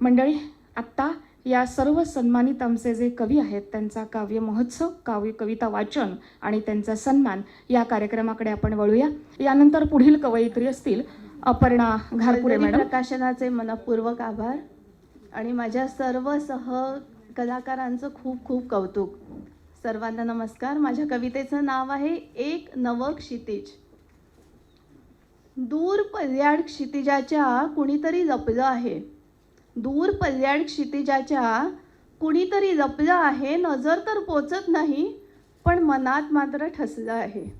मंडळी आत्ता या सर्व सन्मानित आमचे जे कवी आहेत त्यांचा काव्य महोत्सव काव्य कविता वाचन आणि त्यांचा सन्मान या कार्यक्रमाकडे आपण वळूया. यानंतर पुढील कवयित्री असतील अपर्णा घारपुरे मॅडम. प्रकाशनाचे मनपूर्वक आभार आणि माझ्या सर्व सह कलाकारांचं खूप खूप कौतुक. सर्वांना नमस्कार. माझ्या कवितेचं नाव आहे एक नवं क्षितिज. दूर पल्ल्याड क्षितिजाच्या कुणीतरी जपलं आहे. दूर पल्ल्याड क्षितिजाच्या कुणीतरी जपलं आहे नजर तर पोचत नाही पण मनात मात्र ठसलं आहे.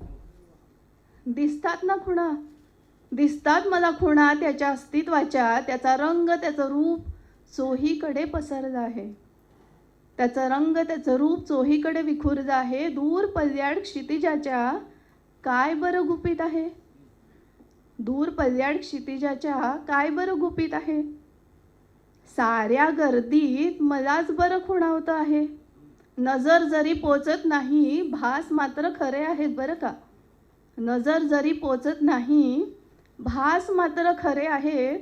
दिसतात ना खुणा? दिसतात मला खुणा त्याच्या अस्तित्वाच्या त्याचा रंग त्याचं रूप चोहीकडे पसरलं आहे. त्याचा रंग त्याचं रूप चोहीकडे विखुरलं आहे. दूर पल्ल्याड क्षितिजाच्या काय बरं गुपित आहे? दूर पल्ल्याड क्षितिजाच्या काय बरं गुपित आहे? साऱ्या गर्दीत मलाच बरं खुणावतं आहे. नजर जरी पोचत नाही भास मात्र खरे आहेत बरं का? नजर जरी पोचत नाही भास मात्र खरे आहेत.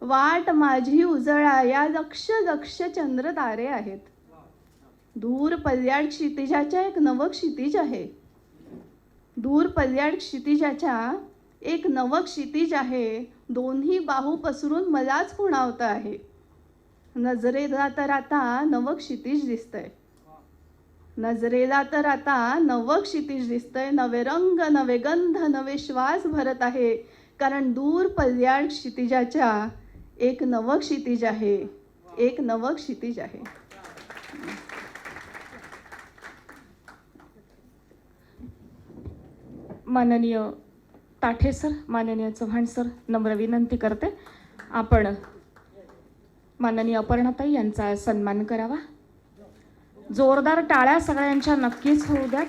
वाट माझी उजळा या लक्ष लक्ष चंद्र तारे आहेत. दूर पल्ल्याड क्षितिजाच्या एक नव क्षितिज आहे. दूर पल्ल्याड क्षितिजाच्या एक नव क्षितिज आहे. दोन्ही बाहू पसरून मलाच खुणावतं आहे. नजरेला तर आता नवं क्षितिज दिसतंय. नजरेला तर आता नवं क्षितिज दिसतंय. नवे रंग नवे गंध नवे श्वास भरत आहे. कारण दूर पल्याड क्षितिजाच्या एक नवं क्षितिज आहे. एक नवं क्षितिज आहे. माननीय ताठे सर माननीय चव्हाण सर नम्र विनंती करते. आपण माननीय अपर्णाताई यांचा सन्मान करावा. जोरदार टाळ्या सगळ्यांच्या नक्कीच होऊ द्यात.